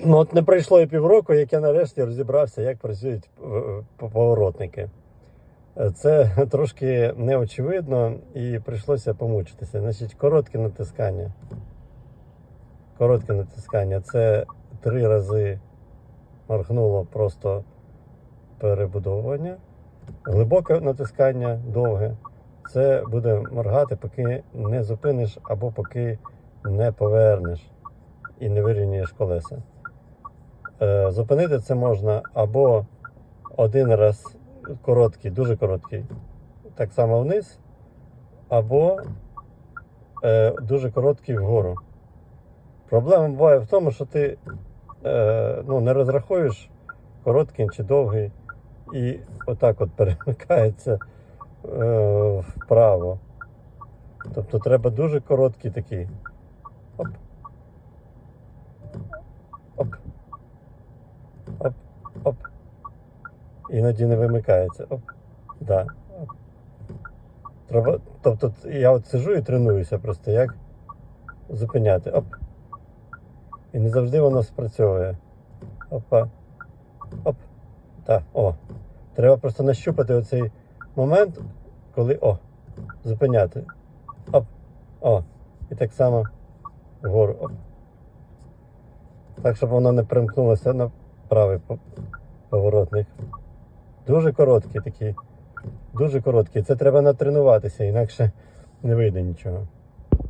Ну от не пройшло і півроку, як я нарешті розібрався, як працюють е, поворотники. Е, Це трошки неочевидно і прийшлося помучитися. Значить, коротке натискання. Коротке натискання. Це три рази моргнуло просто перебудовування. Глибоке натискання довге. Це буде моргати, поки не зупиниш або поки не повернеш і не вирівнюєш колеса. Е, Зупинити це можна або один раз короткий, дуже короткий, так само вниз, або е, дуже короткий вгору. Проблема буває в тому, що ти е, ну, не розрахуєш короткий чи довгий, і отак от перемикається е, вправо. Тобто треба дуже короткий такий. Оп. Оп. Оп. Іноді не вимикається. Оп. Да. Оп. Треба, тобто я от сижу і тренуюся просто як зупиняти. Оп. І не завжди воно спрацьовує. Опа. Оп. Так, о. Треба просто нащупати оцей момент, коли о, зупиняти. Оп. О. І так само вгору. Оп. Так, щоб воно не примкнулося на правий поворотник. Дуже короткий такий. Дуже короткий. Це треба натренуватися, інакше не вийде нічого.